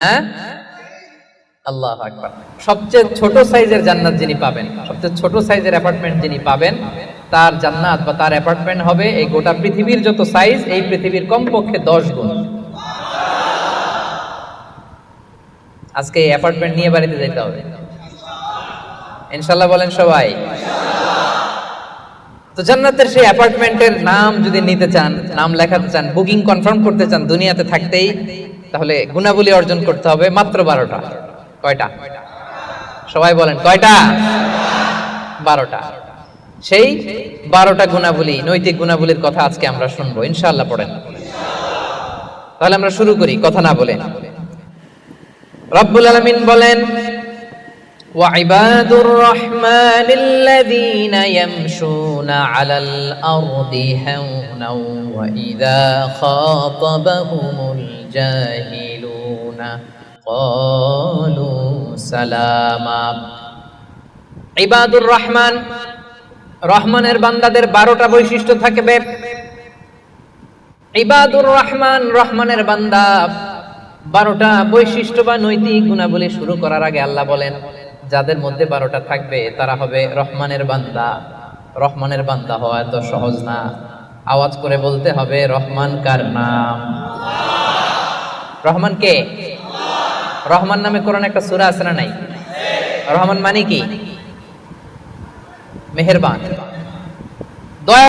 হ্যাঁ? আল্লাহ আকবার। সবচেয়ে ছোট সাইজের জান্নাত যিনি পাবেন, সবচেয়ে ছোট সাইজের অ্যাপার্টমেন্ট যিনি পাবেন, তার জান্নাত বা তার অ্যাপার্টমেন্ট হবে এই গোটা পৃথিবীর যত সাইজ এই পৃথিবীর কমপক্ষে দশ গুণ। আজকে এই অ্যাপার্টমেন্ট নিয়ে বাড়িতে যেতে হবে। ইনশাল্লাহ বলেন সবাই। তো জান্নাতের সেই অ্যাপার্টমেন্টের নাম যদি নিতে চান, নাম লেখাতে চান বুকিং কনফার্ম করতে চান, দুনিয়াতে থাকতেই তাহলে গুণাবলী অর্জন করতে হবে মাত্র বারোটা কয়টা সবাই বলেন কয়টা বারোটা সেই বারোটা গুণাবলী নৈতিক গুণাবলীর কথা আজকে আমরা শুনবো ইনশাআল্লাহ পড়েন তাহলে আমরা শুরু করি কথা না বলে রব্বুল আলমিন বলেন وعباد الرحمن الذين يمشون على الأرض هونا وإذا خاطبهم الجاهلون قالوا سلاما ইবাদুর রহমান রহমানের বান্দাদের বারোটা বৈশিষ্ট্য থাকবে ইবাদুর রহমান রহমানের বান্দা বারোটা বৈশিষ্ট্য বা নৈতিক গুণাবলী শুরু করার আগে আল্লাহ বলেন যাদের মধ্যে বারোটা থাকবে তারা হবে রহমানের বান্দা রহমানের বান্দা হওয়া এত সহজ না আওয়াজ করে বলতে হবে রহমান কার নাম রহমান কে? রহমান নামে কোরআন একটা সুরা আছে না নাই? রহমান মানে কি? মেহেরবান।